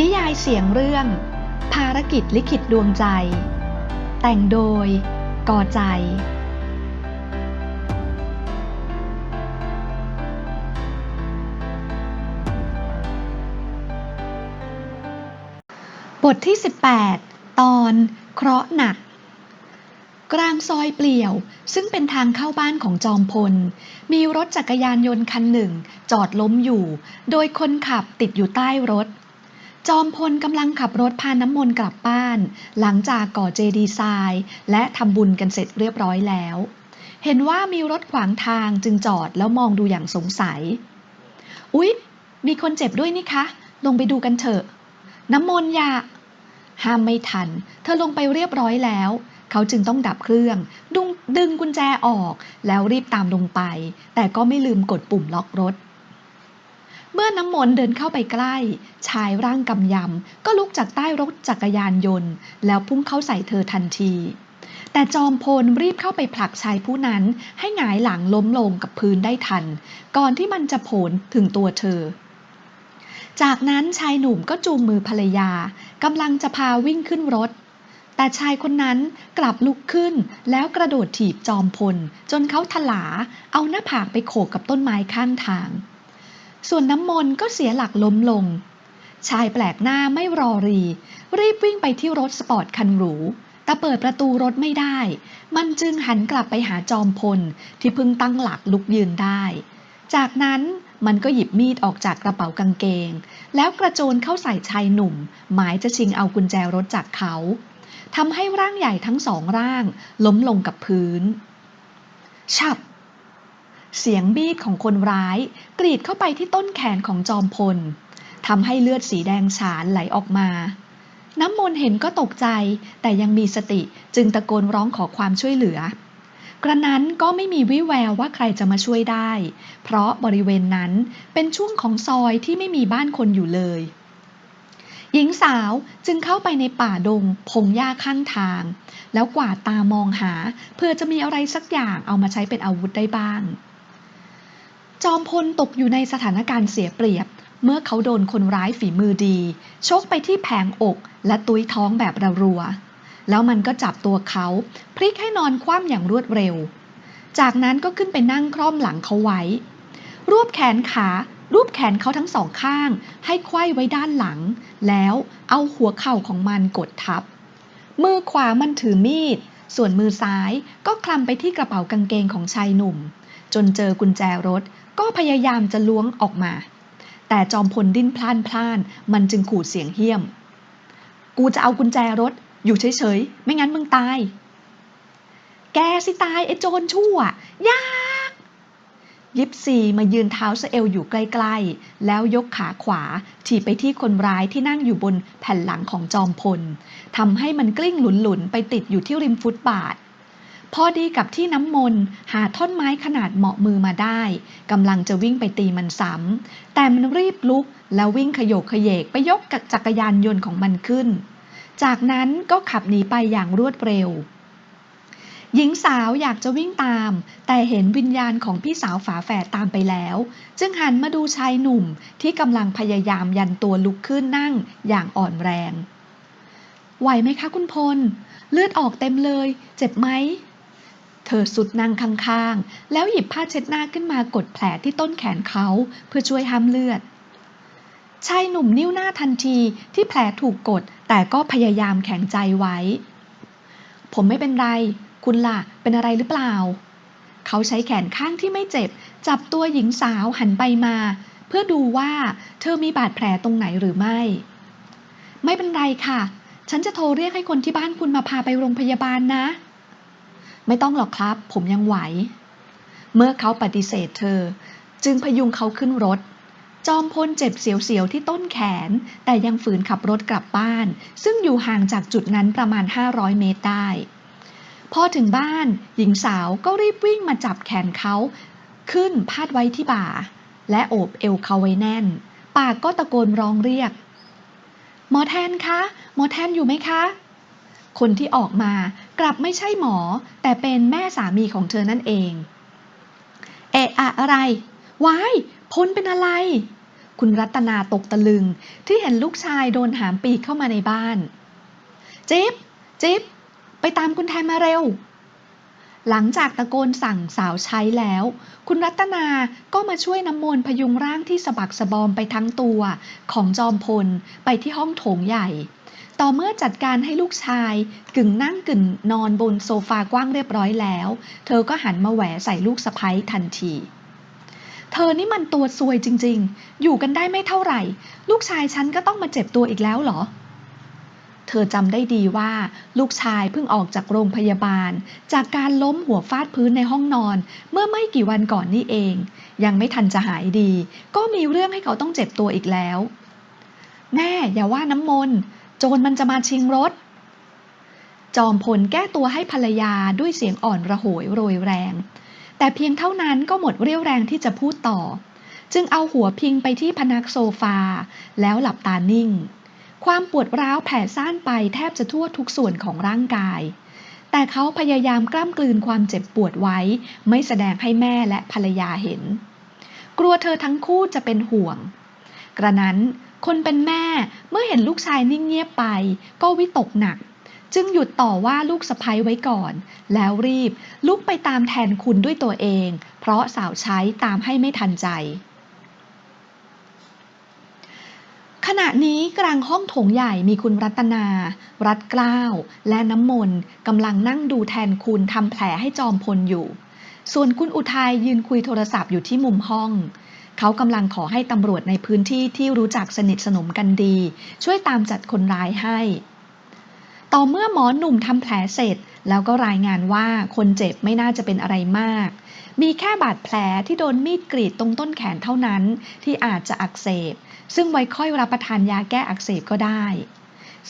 นิยายเสียงเรื่อง ภารกิจลิขิตดวงใจ แต่งโดยกอใจ บทที่ 18 ตอนเคราะห์หนัก กลางซอยเปลี่ยว ซึ่งเป็นทางเข้าบ้านของจอมพล มีรถจักรยานยนต์คันหนึ่ง จอดล้มอยู่ โดยคนขับติดอยู่ใต้รถ จอมพลกำลังขับรถพาน้ำมนต์กลับบ้าน หลังจากก่อเจดีย์ทรายและทำบุญกันเสร็จเรียบร้อยแล้ว เห็นว่ามีรถขวางทางจึงจอดแล้วมองดูอย่างสงสัย อุ๊ย มีคนเจ็บด้วยนี่คะ ลงไปดูกันเถอะ น้ำมนต์ยาห้ามไม่ทัน เธอลงไปเรียบร้อยแล้ว เขาจึงต้องดับเครื่องดึงดึงกุญแจออก แล้วรีบตามลงไป แต่ก็ไม่ลืมกดปุ่มล็อกรถ เมื่อน้ำมนต์เดินเข้าไปใกล้ ชายร่างกำยำก็ลุกจากใต้รถจักรยานยนต์ แล้วพุ่งเข้าใส่เธอทันที แต่จอมพลรีบเข้าไปผลักชายผู้นั้นให้หงายหลังล้มลงกับพื้นได้ทัน ก่อนที่มันจะโผลถึงตัวเธอ จากนั้นชายหนุ่มก็จูงมือภรรยากำลังจะพาวิ่งขึ้นรถ แต่ชายคนนั้นกลับลุกขึ้นแล้วกระโดดถีบจอมพล จนเขาถลาเอาหน้าผากไปโขกกับต้นไม้ข้างทาง ส่วนน้ำมนต์ก็เสียหลักล้มลง ชายแปลกหน้าไม่รอรี รีบวิ่งไปที่รถสปอร์ตคันหรู แต่เปิดประตูรถไม่ได้ มันจึงหันกลับไปหาจอมพลที่เพิ่งตั้งหลักลุกยืนได้ จากนั้นมันก็หยิบมีดออกจากกระเป๋ากางเกง แล้วกระโจนเข้าใส่ชายหนุ่ม หมายจะชิงเอากุญแจรถจากเขาทำให้ร่างใหญ่ทั้งสองร่าง ล้มลงกับพื้น ฉับ เสียงบีดของคนร้าย กรีดเข้าไปที่ต้นแขนของจอมพลทำให้เลือดสีแดงฉานไหลออกมา น้ำมนต์เห็นก็ตกใจ แต่ยังมีสติจึงตะโกนร้องขอความช่วยเหลือ กระนั้นก็ไม่มีวิแววว่าใครจะมาช่วยได้ เพราะบริเวณนั้นเป็นช่วงของซอยที่ไม่มีบ้านคนอยู่เลย หญิงสาวจึงเข้าไปในป่าดงพงหญ้าข้างทาง แล้วกวาดตามองหา เพื่อจะมีอะไรสักอย่างเอามาใช้เป็นอาวุธได้บ้าง จอมพลตกอยู่ในสถานการณ์เสียเปรียบ เมื่อเขาโดนคนร้ายฝีมือดี ชกไปที่แผงอกและตุ้ยท้องแบบระรัว แล้วมันก็จับตัวเขาพลิกให้นอนคว่ำอย่างรวดเร็ว จากนั้นก็ขึ้นไปนั่งคล่อมหลังเขาไว้ รวบแขนขา รูปแขนเขาทั้งสองข้าง ให้ไขว้ไว้ด้านหลัง แล้วเอาหัวเข่าของมันกดทับ มือขวามันถือมีด ส่วนมือซ้ายก็คลำไปที่กระเป๋ากางเกงของชายหนุ่ม จนเจอกุญแจรถ ก็พยายามจะล้วงออกมา แต่จอมพลดิ้นพล่านพล่าน มันจึงขู่เสียงเหี้ยม กูจะเอากุญแจรถ อยู่เฉยๆ ไม่งั้นมึงตาย แกสิตายไอ้โจรชั่วยากยิปซีมายืนเท้าสเอวอยู่ใกล้ๆ แล้วยกขาขวาถีบไปที่คนร้ายที่นั่งอยู่บนแผ่นหลังของจอมพลทำให้มันกลิ้งหลุนๆ ไปติดอยู่ที่ริมฟุตบาท พอดีกับที่น้ำมนต์หาท่อนไม้ขนาดเหมาะมือมาได้กำลังจะวิ่งไปตีมันซ้ำแต่มันรีบลุกแล้ววิ่งขยโยกขยเยกไปยกกับจักรยานยนต์ของมันขึ้น จากนั้นก็ขับหนีไปอย่างรวดเร็ว หญิงสาวอยากจะวิ่งตาม แต่เห็นวิญญาณของพี่สาวฝาแฝดตามไปแล้ว จึงหันมาดูชายหนุ่มที่กำลังพยายามยันตัวลุกขึ้นนั่งอย่างอ่อนแรง ไหวไหมคะคุณพล เลือดออกเต็มเลย เจ็บไหม เธอสุดนั่งข้างๆ แล้วหยิบผ้าเช็ดหน้าขึ้นมากดแผลที่ต้นแขนเขาเพื่อช่วยห้ามเลือด ชายหนุ่มนิ้วหน้าทันทีที่แผลถูกกด แต่ก็พยายามแข็งใจไว้ ผมไม่เป็นไร คุณล่ะ เป็นอะไรหรือเปล่า เขาใช้แขนข้างที่ไม่เจ็บ จับตัวหญิงสาวหันไปมา เพื่อดูว่าเธอมีบาดแผลตรงไหนหรือไม่ ไม่เป็นไรค่ะ ฉันจะโทรเรียกให้คนที่บ้านคุณมาพาไปโรงพยาบาลนะ ไม่ต้องหรอกครับ ผมยังไหว เมื่อเขาปฏิเสธเธอ จึงพยุงเขาขึ้นรถ จอมพลเจ็บเสียวๆที่ต้นแขน แต่ยังฝืนขับรถกลับบ้าน ซึ่งอยู่ห่างจากจุดนั้นประมาณ 500 เมตรได้พอถึงบ้าน หญิงสาวก็รีบวิ่งมาจับแขนเขาขึ้นพาดไว้ที่บ่า และโอบเอวเขาไว้แน่น ปากก็ตะโกนร้องเรียก หมอแทนคะ หมอแทนอยู่ไหมคะ คนที่ออกมากลับไม่ใช่หมอ แต่เป็นแม่สามีของเธอนั่นเอง เอะอะอะไรวายพลเป็นอะไร คุณรัตนาตกตะลึงที่เห็นลูกชายโดนหามปีกเข้ามาในบ้าน จิ๊บจิ๊บไปตามคุณแทนมาเร็ว หลังจากตะโกนสั่งสาวใช้แล้ว คุณรัตนาก็มาช่วยน้ำมนต์พยุงร่างที่สะบักสะบอมไปทั้งตัว ของจอมพลไปที่ห้องโถงใหญ่ ต่อเมื่อจัดการให้ลูกชายกึ่งนั่งกึ่งนอนบนโซฟากว้างเรียบร้อยแล้ว เธอก็หันมาแหวใส่ลูกสะพ้ยทันที เธอนี่มันตัวซวยจริงๆ อยู่กันได้ไม่เท่าไหร่ ลูกชายฉันก็ต้องมาเจ็บตัวอีกแล้วเหรอ เธอจำได้ดีว่า ลูกชายเพิ่งออกจากโรงพยาบาล จากการล้มหัวฟาดพื้นในห้องนอน เมื่อไม่กี่วันก่อนนี่เอง ยังไม่ทันจะหายดี ก็มีเรื่องให้เขาต้องเจ็บตัวอีกแล้ว แม่อย่าว่าน้ำมนต์ โจรมันจะมาชิงรถ จอมพลแก้ตัวให้ภรรยาด้วยเสียงอ่อนระโหยโรยแรง แต่เพียงเท่านั้นก็หมดเรี่ยวแรงที่จะพูดต่อ จึงเอาหัวพิงไปที่พนักโซฟา แล้วหลับตานิ่ง ความปวดร้าวแผ่ซ่านไปแทบจะทั่วทุกส่วนของร่างกาย แต่เขาพยายามกล้ามกลืนความเจ็บปวดไว้ ไม่แสดงให้แม่และภรรยาเห็น กลัวเธอทั้งคู่จะเป็นห่วง กระนั้น คนเป็นแม่เมื่อเห็นลูกชายนิ่งเงียบไป ก็วิตกหนัก จึงหยุดต่อว่าลูกสะพ้ยไว้ก่อน แล้วรีบลุกไปตามแทนคุณด้วยตัวเอง เพราะสาวใช้ตามให้ไม่ทันใจ ขณะนี้กลางห้องโถงใหญ่มีคุณรัตนา รัดเกล้าว และน้ำมนต์กำลังนั่งดูแทนคุณทำแผลให้จอมพลอยู่ ส่วนคุณอุทัยยืนคุยโทรศัพท์อยู่ที่มุมห้อง เขากำลังขอให้ตำรวจในพื้นที่ที่รู้จักสนิทสนมกันดี ช่วยตามจัดคนร้ายให้ ต่อเมื่อหมอหนุ่มทำแผลเสร็จ แล้วก็รายงานว่าคนเจ็บไม่น่าจะเป็นอะไรมาก มีแค่บาดแผลที่โดนมีดกรีดตรงต้นแขนเท่านั้นที่อาจจะอักเสบ ซึ่งไว้ค่อยรับประทานยาแก้อักเสบก็ได้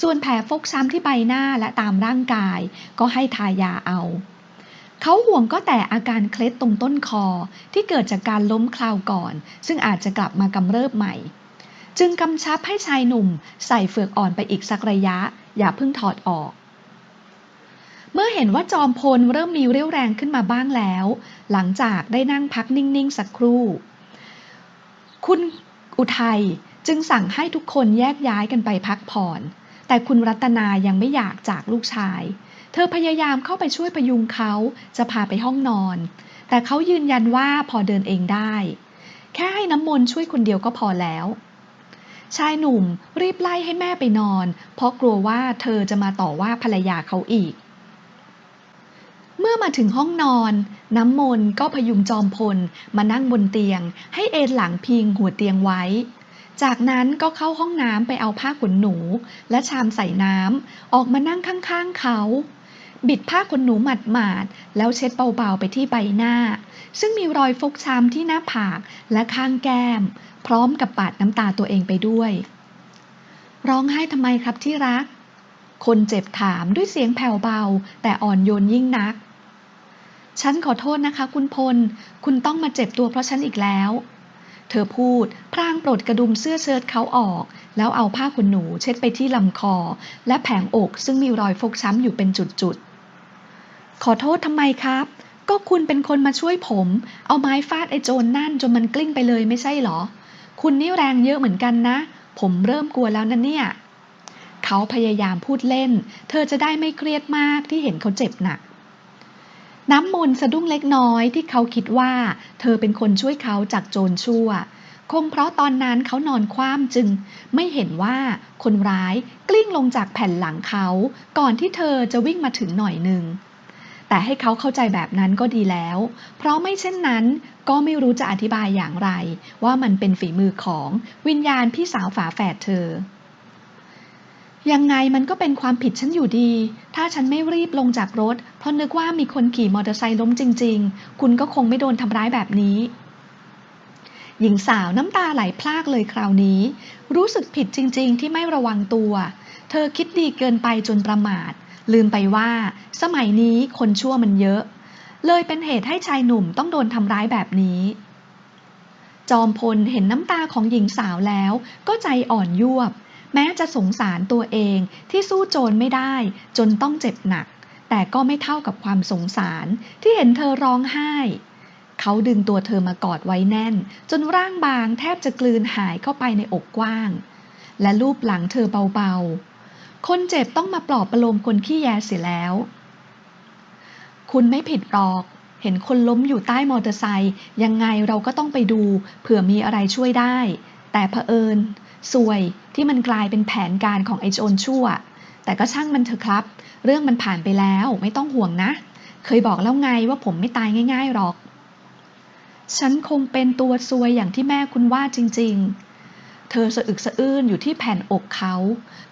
ส่วนแผลฟกช้ำที่ใบหน้าและตามร่างกาย ก็ให้ทายาเอา เขาห่วงก็แต่อาการเคล็ดตรงต้นคอที่เกิดจากการล้มคราวก่อน ซึ่งอาจจะกลับมากำเริบใหม่ จึงกำชับให้ชายหนุ่มใส่เฟือกอ่อนไปอีกสักระยะ อย่าเพิ่งถอดออก เมื่อเห็นว่าจอมพลเริ่มมีเรี่ยวแรงขึ้นมาบ้างแล้ว หลังจากได้นั่งพักนิ่งๆสักครู่ คุณอุทัยจึงสั่งให้ทุกคนแยกย้ายกันไปพักผ่อน แต่คุณรัตนายังไม่อยากจากลูกชาย เธอพยายามเข้าไปช่วยประยุงเขาจะพาไปห้องนอน แต่เขายืนยันว่าพอเดินเองได้ แค่ให้น้ำมนต์ช่วยคนเดียวก็พอแล้ว ชายหนุ่มรีบไล่ให้แม่ไปนอน เพราะกลัวว่าเธอจะมาต่อว่าภรรยาเขาอีก เมื่อมาถึงห้องนอน น้ำมนต์ก็พยุงจอมพลมานั่งบนเตียง ให้เอนหลังพิงหัวเตียงไว้จากนั้นก็เข้าห้องน้ำไปเอาผ้าขนหนู และชามใส่น้ำออกมานั่งข้างๆเขา บิดผ้าขนหนูหมาดๆแล้วเช็ดเบาๆไปที่ใบหน้า ซึ่งมีรอยฟกช้ำที่หน้าผากและข้างแก้ม พร้อมกับปาดน้ำตาตัวเองไปด้วย ร้องไห้ทำไมครับที่รัก คนเจ็บถามด้วยเสียงแผ่วเบา แต่อ่อนโยนยิ่งนัก ฉันขอโทษนะคะ คุณพล คุณต้องมาเจ็บตัวเพราะฉันอีกแล้ว เธอพูดพรางปลดกระดุมเสื้อเชิ้ตเขาออก แล้วเอาผ้าขนหนูเช็ดไปที่ลำคอ และแผงอกซึ่งมีรอยฟกช้ำอยู่เป็นจุดๆ ขอโทษทำไมครับ ก็คุณเป็นคนมาช่วยผม เอาไม้ฟาดไอ้โจรนนั่นจนมันกลิ้งไปเลยไม่ใช่เหรอ คุณนี่แรงเยอะเหมือนกันนะ ผมเริ่มกลัวแล้วนะเนี่ย เขาพยายามพูดเล่น เธอจะได้ไม่เครียดมากที่เห็นเขาเจ็บหนัก น้ำมนต์สะดุ้งเล็กน้อยที่เขาคิดว่า เธอเป็นคนช่วยเขาจากโจรชั่ว คงเพราะตอนนั้นเขานอนคว่ำจึง ไม่เห็นว่าคนร้ายกลิ้งลงจากแผ่นหลังเขา ก่อนที่เธอจะวิ่งมาถึงหน่อยหนึ่งแต่ให้เขาเข้าใจแบบนั้นก็ดีแล้ว เพราะไม่เช่นนั้นก็ไม่รู้จะอธิบายอย่างไร ว่ามันเป็นฝีมือของวิญญาณพี่สาวฝาแฝดเธอ ยังไงมันก็เป็นความผิดฉันอยู่ดี ถ้าฉันไม่รีบลงจากรถ เพราะนึกว่ามีคนขี่มอเตอร์ไซค์ล้มจริง ๆ คุณก็คงไม่โดนทำร้ายแบบนี้ หญิงสาวน้ำตาไหลพลากเลยคราวนี้ รู้สึกผิดจริง ๆ ที่ไม่ระวังตัว เธอคิดดีเกินไปจนประมาท ลืมไปว่า สมัยนี้คนชั่วมันเยอะ เลยเป็นเหตุให้ชายหนุ่มต้องโดนทำร้ายแบบนี้จอมพลเห็นน้ำตาของหญิงสาวแล้วก็ใจอ่อนยวบ แม้จะสงสารตัวเองที่สู้โจรไม่ได้จนต้องเจ็บหนัก แต่ก็ไม่เท่ากับความสงสารที่เห็นเธอร้องไห้ เขาดึงตัวเธอมากอดไว้แน่น จนร่างบางแทบจะกลืนหายเข้าไปในอกกว้าง และลูบหลังเธอเบาๆ คนเจ็บต้องมาปลอบประโลมคนขี้แยเสียแล้ว คุณไม่ผิดหรอกเห็นคนล้มอยู่ใต้มอเตอร์ไซค์ยังไงเราก็ต้องไปดู เผื่อมีอะไรช่วยได้ แต่เผอิญ สวยที่มันกลายเป็นแผนการของไอ้โจรชั่ว แต่ก็ช่างมันเถอะครับ เรื่องมันผ่านไปแล้วไม่ต้องห่วงนะ เคยบอกแล้วไงว่าผมไม่ตายง่ายๆหรอก ฉันคงเป็นตัวซวยอย่างที่แม่คุณว่าจริง ๆ เธอสะอึกสะอื้นอยู่ที่แผ่นอกเขา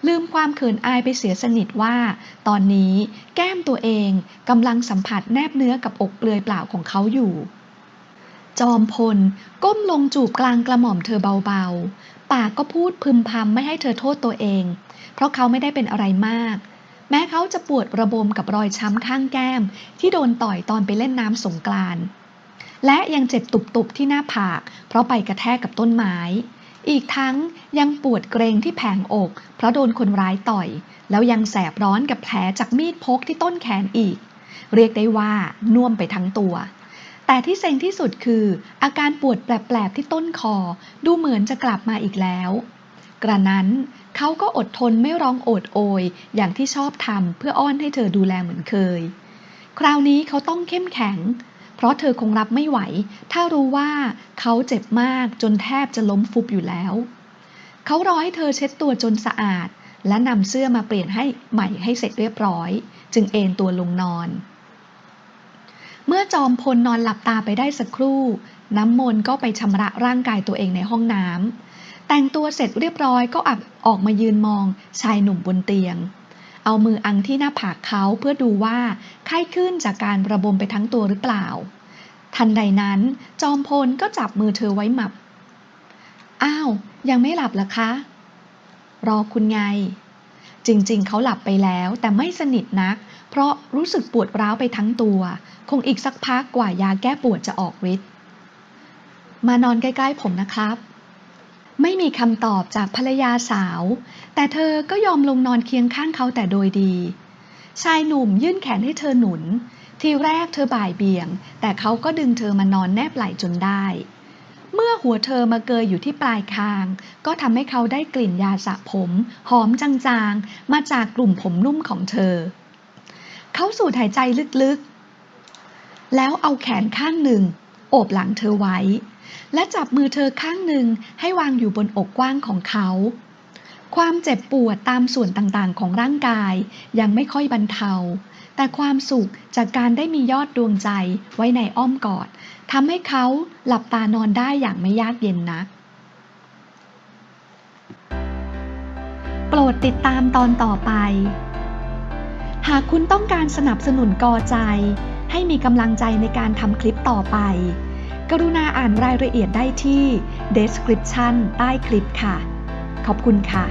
ลืมความเขินอายไปเสียสนิทว่า ตอนนี้แก้มตัวเองกำลังสัมผัสแนบเนื้อกับอกเปลือยเปล่าของเขาอยู่จอมพลก้มลงจูบกลางกระหม่อมเธอเบา ปากก็พูดพึมพำไม่ให้เธอโทษตัวเอง เพราะเขาไม่ได้เป็นอะไรมาก แม้เขาจะปวดระบมกับรอยช้ำข้างแก้ม ที่โดนต่อยตอนไปเล่นน้ำสงกรานและยังเจ็บตุบๆที่หน้าผาก เพราะไปกระแทกกับต้นไม้ อีกทั้งยังปวดเกรงที่แผงอก เพราะโดนคนร้ายต่อย แล้วยังแสบร้อนกับแผลจากมีดพกที่ต้นแขนอีก เรียกได้ว่าน่วมไปทั้งตัว แต่ที่เซ็งที่สุดคืออาการปวดแปลบๆที่ต้นคอดูเหมือนจะกลับมาอีกแล้ว กระนั้นเขาก็อดทนไม่ร้องโอดโอย อย่างที่ชอบทำเพื่ออ้อนให้เธอดูแลเหมือนเคย คราวนี้เขาต้องเข้มแข็ง เพราะเธอคงรับไม่ไหว ถ้ารู้ว่าเขาเจ็บมากจนแทบจะล้มฟุบอยู่แล้ว เขารอให้เธอเช็ดตัวจนสะอาด และนำเสื้อมาเปลี่ยนให้ใหม่ให้เสร็จเรียบร้อย จึงเอนตัวลงนอน เมื่อจอมพลนอนหลับตาไปได้สักครู่ น้ำมนต์ก็ไปชำระร่างกายตัวเองในห้องน้ำแต่งตัวเสร็จเรียบร้อยก็อับออกมายืนมองชายหนุ่มบนเตียง เอามืออังที่หน้าผากเขาเพื่อดูว่าไข้ขึ้นจากการระบมไปทั้งตัวหรือเปล่า ทันใดนั้น จอมพลก็จับมือเธอไว้หมับ อ้าว ยังไม่หลับเหรอคะ รอคุณไง จริงๆ เขาหลับไปแล้วแต่ไม่สนิทนัก เพราะรู้สึกปวดร้าวไปทั้งตัว คงอีกสักพักกว่ายาแก้ปวดจะออกฤทธิ์มานอนใกล้ๆผมนะครับ ไม่มีคำตอบจากภรรยาสาว แต่เธอก็ยอมลงนอนเคียงข้างเขาแต่โดยดี ชายหนุ่มยื่นแขนให้เธอหนุน ทีแรกเธอบ่ายเบี่ยง แต่เขาก็ดึงเธอมานอนแนบไหล่จนได้ เมื่อหัวเธอมาเกยอยู่ที่ปลายคาง ก็ทำให้เขาได้กลิ่นยาสระผม หอมจางๆ มาจากกลุ่มผมนุ่มของเธอ เขาสูดหายใจลึกๆ แล้วเอาแขนข้างหนึ่ง โอบหลังเธอไว้ และจับมือเธอข้างหนึ่งให้วางอยู่บนอกกว้างของเขา ความเจ็บปวดตามส่วนต่างๆ ของร่างกายยังไม่ค่อยบรรเทาแต่ความสุขจากการได้มียอดดวงใจไว้ในอ้อมกอด ทำให้เขาหลับตานอนได้อย่างไม่ยากเย็นนัก โปรดติดตามตอนต่อไป หากคุณต้องการสนับสนุนกอใจ ให้มีกำลังใจในการทำคลิปต่อไป กรุณาอ่านรายละเอียดได้ที่ description ใต้คลิปค่ะ ขอบคุณค่ะ